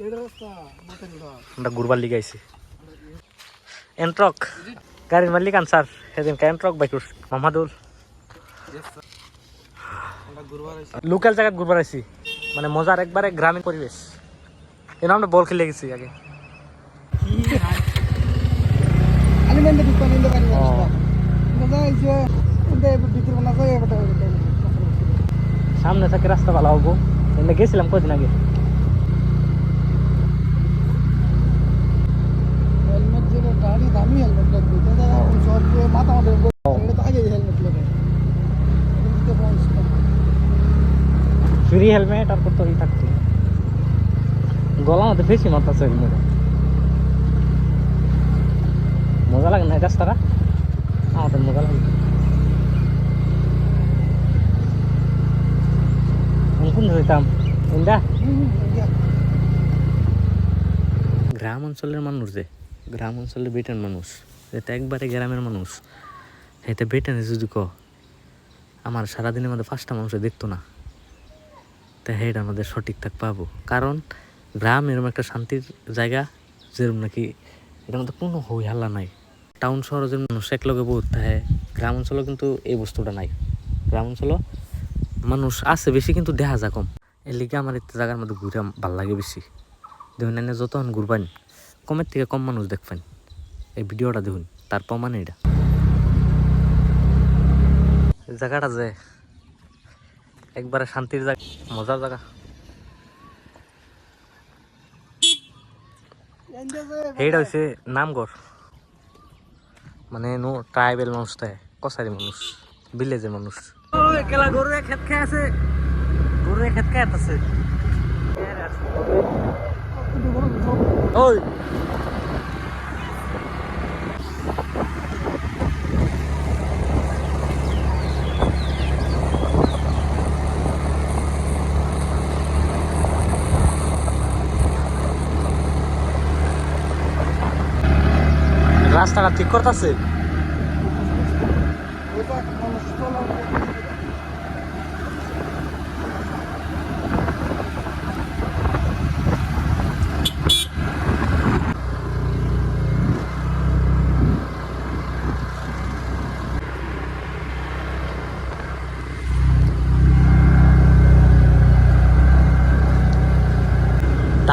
আমরা ঘুরবার লিগে আইছি। এন্ট্রক গাড়ির মালিক আনসার। সেদিনকে এন্ট্রক বাইকুর। মামাদুল লোকাল জায়গায় ঘুরবার আইছি। মানে মজার একবারে গ্রামীণ পরিবেশ। এর আমরা বল খেলে গেছি আগে। সামনে থেকে রাস্তা ভালো হব। গেছিলাম কদিন আগে হেলমেট লাগে দিতে ফ্রি হেলমেট আর ই থাকতো? গলা মধ্যে বেশি মারতেছে হেলমেট মজা লাগে না এই রাস্তাটা? আমাদের মজা লাগে। কোন যেতাম ইন্দা। গ্রাম অঞ্চলের মানুষ যে। গ্রাম অঞ্চলে বেটেন মানুষ এটা একবারে গ্রামের মানুষ। এটা বেটেনে যদি ক আমার সারাদিনের মধ্যে পাঁচটা মানুষ দেখতো না। তা হেড আমাদের সঠিক থাক পাবো। কারণ গ্রাম এরকম একটা শান্তির জায়গা যেরকম নাকি এটার মধ্যে কোনো হই হাল্লা নাই। টাউন শহরে যে মানুষ একলগে বহুত থাকে গ্রাম অঞ্চলেও কিন্তু এই বস্তুটা নাই। গ্রাম অঞ্চলও মানুষ আছে বেশি, কিন্তু দেখা যা কম। এর লিগে আমার এই জায়গার মধ্যে ঘুরে ভালো লাগে বেশি। দেখুন যতক্ষণ ঘুরবেন কমের থেকে কম মানুষ দেখবেন। এই ভিডিওটা দেখুন, তার প্রমাণ এটা। জায়গাটা যে একবারে শান্তির জায়গা, মজার জায়গা। এইটা হচ্ছে নামগড় মানে নো ট্রাইবেল মানুষ তাই কসারি মানুষ, ভিলেজের মানুষ। খেত খেয়ে আছে গরু খেত খেয়ে আছে। ওই রাস্তাটা ঠিক করতেছে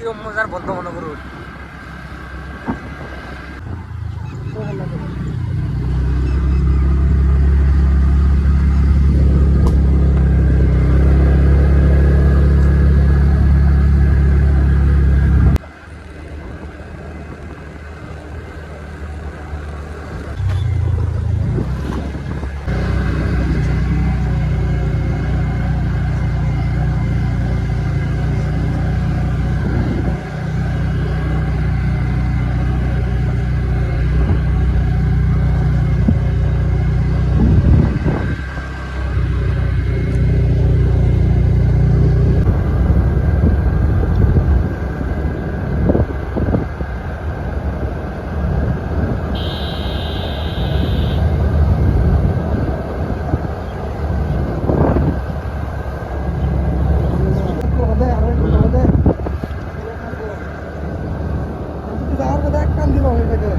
ইমার্জেন্সি এই বন্ধটা দেখুন বাজে কিছু করে যে কিরম মজার বন্ধ মনে করুন। কান্দিবা হয়ে থাকে